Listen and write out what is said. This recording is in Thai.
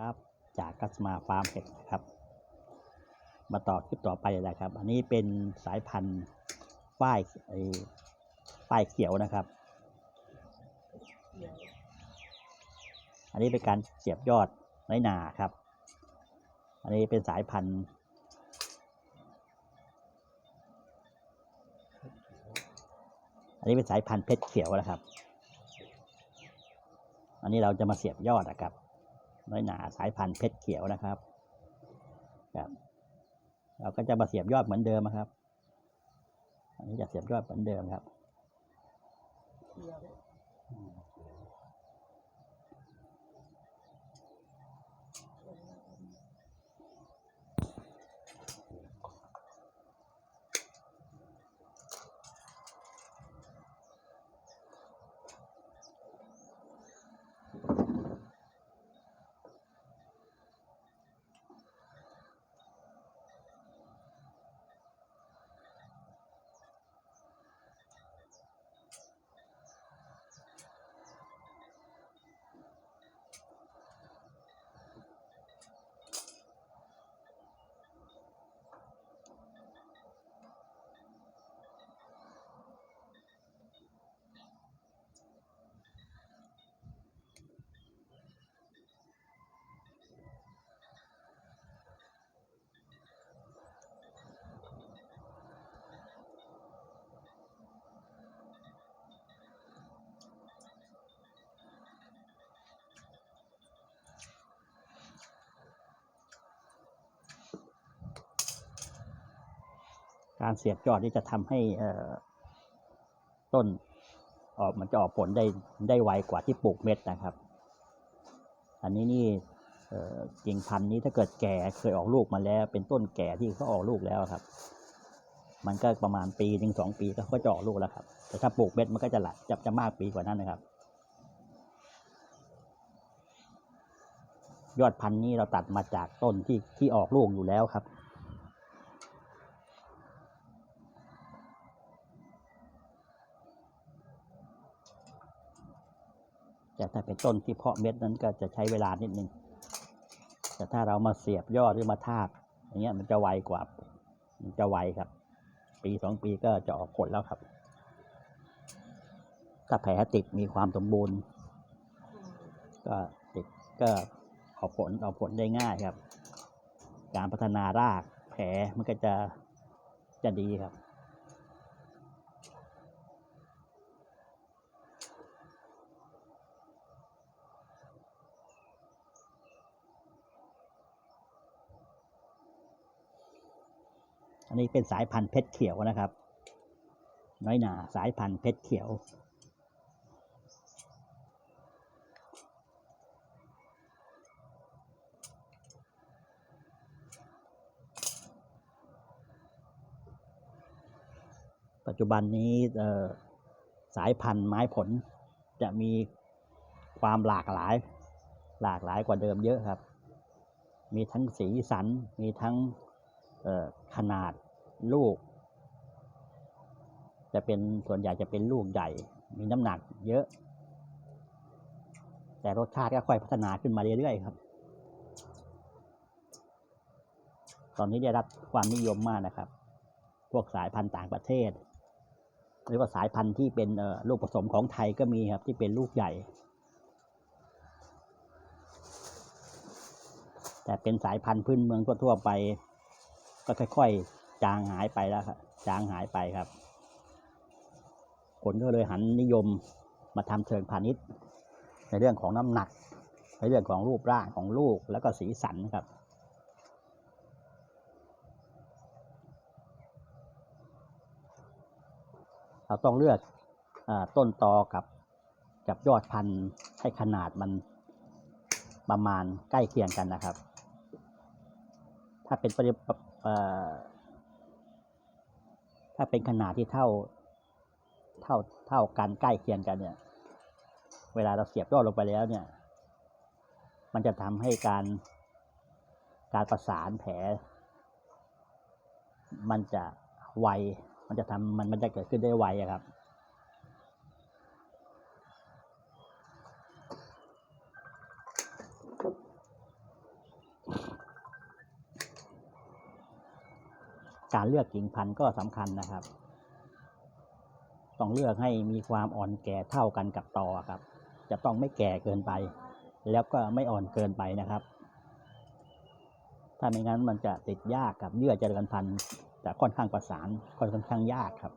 ครับ จากกัสมาฟาร์มเห็ดนะครับ มาต่อคลิปต่อไปเลยนะครับ อันนี้เป็นสายพันธุ์ป้ายไอ้ป้ายเขียวนะครับ อันนี้เป็นการเสียบยอดน้นาครับ อันนี้เป็นสายพันธุ์อันนี้เป็นสายพันธุ์เพชรเขียวนะครับ อันนี้เราจะมาเสียบยอดนะครับ น้อยหนาสายพันธุ์เพชรเขียวนะครับครับ เราก็จะมาเสียบยอดเหมือนเดิมครับ อันนี้จะเสียบยอดเหมือนเดิมครับ การเสียบยอดนี่จะทำให้ต้นออกมันจะออกผลได้ได้ไวกว่าที่ปลูกเม็ดนะครับ อันนี้นี่กิ่งพันธุ์นี้ถ้าเกิดแก่เคยออกลูกมาแล้ว เป็นต้นแก่ที่เขาออกลูกแล้วครับ มันก็ประมาณปีถึงสองปีก็จะออกลูกแล้วครับ แต่ถ้าปลูกเม็ดมันก็จะหลักจะจะมากปีกว่านั้นนะครับ ยอดพันธุ์นี้เราตัดมาจากต้นที่ที่ออกลูกอยู่แล้วครับ แต่ถ้าเป็นต้นที่เพาะเม็ดนั้นก็จะใช้เวลานิดนึง แต่ถ้าเรามาเสียบยอดหรือมาทาบอย่างเงี้ยมันจะไวกว่า มันจะไวครับ ปีสองปีก็จะออกผลแล้วครับ ถ้าแผลติดมีความสมบูรณ์ ก็ติดก็ออกผลออกผลได้ง่ายครับ การพัฒนารากแผลมันก็จะจะดีครับ อันนี้เป็นสายพันธุ์เพชรเขียวนะครับ น้อยหนาสายพันธุ์เพชรเขียว ปัจจุบันนี้เอ่อสายพันธุ์ไม้ผลจะมีความหลากหลาย หลากหลายกว่าเดิมเยอะครับ มีทั้งสีสัน มีทั้ง ขนาดลูก จะเป็นส่วนใหญ่จะเป็นลูกใหญ่ มีน้ำหนักเยอะ แต่รสชาติก็ค่อยพัฒนาขึ้นมาเรื่อยๆครับ ตอนนี้ได้รับความนิยมมากนะครับ พวกสายพันธุ์ต่างประเทศ หรือว่าสายพันธุ์ที่เป็นลูกผสมของไทยก็มีครับ ที่เป็นลูกใหญ่แต่เป็นสายพันธุ์พื้นเมืองทั่วๆไป ก็ค่อย ๆ จางหายไปแล้วครับจางหายไปครับ คนก็เลยหันนิยมมาทำเชิงพาณิชย์ ในเรื่องของน้ำหนัก ในเรื่องของรูปร่างของลูกแล้วก็สีสันครับเราต้องเลือกอต้นตอกับกับยอดพันธุ์ให้ขนาดมันประมาณใกล้เคียงกันนะครับ ถ้าเป็นปริ ถ้าเป็นขนาดที่เท่า เท่าเท่ากันใกล้เคียงกันเนี่ย เวลาเราเสียบยอดลงไปแล้วเนี่ย มันจะทำให้การการประสานแผล มันจะไว มันจะทำมันมันจะเกิดขึ้นได้ไวครับ การเลือกกิ่งพันธุ์ก็สำคัญนะครับ ต้องเลือกให้มีความอ่อนแก่เท่ากันกับตอครับ จะต้องไม่แก่เกินไป แล้วก็ไม่อ่อนเกินไปนะครับ ถ้าไม่งั้นมันจะติดยากกับเยื่อเจริญพันธุ์จะค่อนข้างประสานค่อนข้างยากครับ